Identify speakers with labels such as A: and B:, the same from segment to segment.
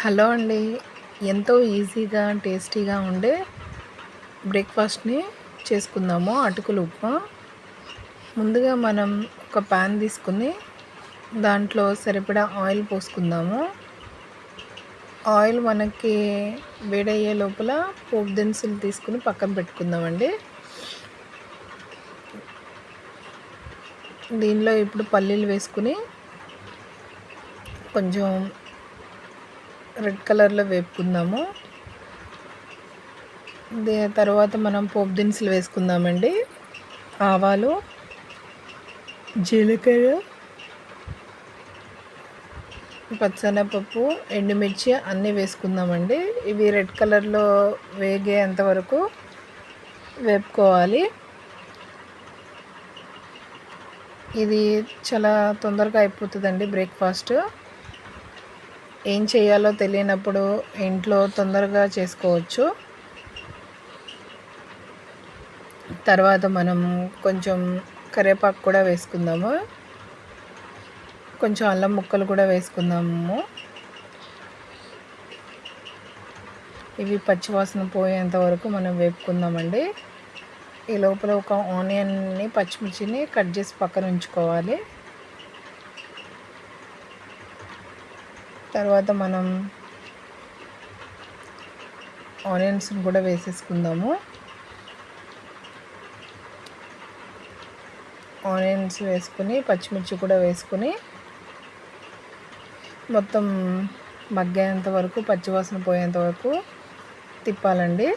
A: Hello అండి. ఎంతో ఈజీగా టేస్టీగా ఉండే బ్రేక్ఫాస్ట్ని చేసుకుందాము అటుకులు ఉప్మా. ముందుగా మనం ఒక ప్యాన్ తీసుకుని దాంట్లో సరిపడా ఆయిల్ పోసుకుందాము. ఆయిల్ మనకి వేడయ్యే లోపల పోపు దినుసులు తీసుకుని పక్కన పెట్టుకుందామండి. దీనిలో ఇప్పుడు పల్లీలు వేసుకుని కొంచెం రెడ్ కలర్లో వేపుకుందాము. తర్వాత మనం పోపు దినుసులు వేసుకుందామండి. ఆవాలు జీలకర్ర పచ్చనపప్పు ఎండుమిర్చి అన్నీ వేసుకుందామండి. ఇవి రెడ్ కలర్లో వేగేంత వరకు వేపుకోవాలి. ఇది చాలా తొందరగా అయిపోతుందండి బ్రేక్ఫాస్ట్. ఏం చేయాలో తెలియనప్పుడు ఇంట్లో తొందరగా చేసుకోవచ్చు. తర్వాత మనం కొంచెం కరివేపాకు కూడా వేసుకుందాము. కొంచెం అల్లం ముక్కలు కూడా వేసుకుందాము. ఇవి పచ్చివాసన పోయేంత వరకు మనం వేపుకుందామండి. ఈ లోపల ఒక ఆనియన్ని పచ్చిమిర్చిని కట్ చేసి పక్కన ఉంచుకోవాలి. తర్వాత మనం ఆనియన్స్ కూడా వేసేసుకుందాము. ఆనియన్స్ వేసుకుని పచ్చిమిర్చి కూడా వేసుకుని మొత్తం మగ్గేంత వరకు పచ్చివాసన పోయేంత వరకు తిప్పాలండి.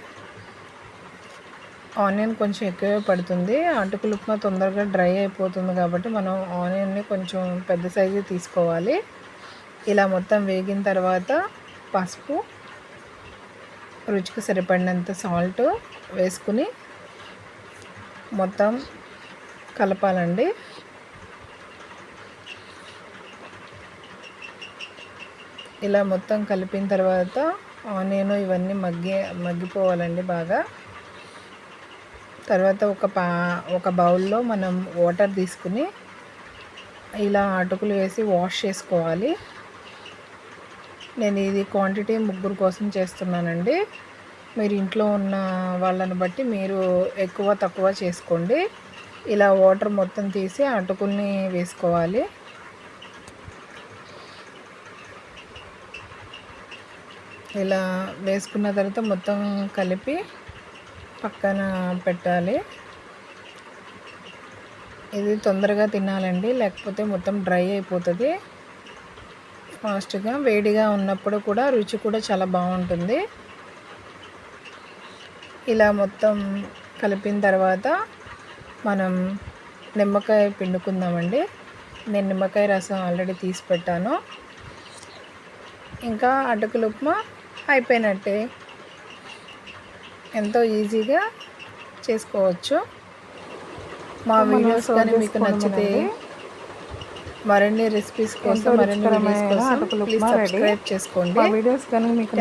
A: ఆనియన్ కొంచెం ఎక్కువే పడుతుంది. అటుకులు ఉప్మా తొందరగా డ్రై అయిపోతుంది కాబట్టి మనం ఆనియన్ని కొంచెం పెద్ద సైజు తీసుకోవాలి. ఇలా మొత్తం వేగిన తర్వాత పసుపు రుచికి సరిపడినంత సాల్ట్ వేసుకుని మొత్తం కలపాలండి. ఇలా మొత్తం కలిపిన తర్వాత ఆనియన్ ఇవన్నీ మగ్గి మగ్గిపోవాలండి బాగా. తర్వాత ఒక పా ఒక బౌల్లో మనం వాటర్ తీసుకుని ఇలా అటుకులు వేసి వాష్ చేసుకోవాలి. నేను ఇది క్వాంటిటీ ముగ్గురు కోసం చేస్తున్నానండి. మీరు ఇంట్లో ఉన్న వాళ్ళని బట్టి మీరు ఎక్కువ తక్కువ చేసుకోండి. ఇలా వాటర్ మొత్తం తీసి అటుకుల్ని వేసుకోవాలి. ఇలా వేసుకున్న తర్వాత మొత్తం కలిపి పక్కన పెట్టాలి. ఇది తొందరగా తినాలండి. లేకపోతే మొత్తం డ్రై అయిపోతుంది. ఫాస్ట్గా వేడిగా ఉన్నప్పుడు కూడా రుచి కూడా చాలా బాగుంటుంది. ఇలా మొత్తం కలిపిన తర్వాత మనం నిమ్మకాయ పిండుకుందామండి. నేను నిమ్మకాయ రసం ఆల్రెడీ తీసి పెట్టాను. ఇంకా అటుకులు ఉప్మా అయిపోయినట్టే. ఎంతో ఈజీగా చేసుకోవచ్చు. మా వీడియోస్ కానీ మీకు నచ్చితే మరిన్ని రెసిపీస్ కోసం మరిన్ని వీడియోస్ కోసం ప్లీజ్ సబ్స్క్రైబ్ చేసుకోండి.
B: వీడియోస్ కానీ మీకు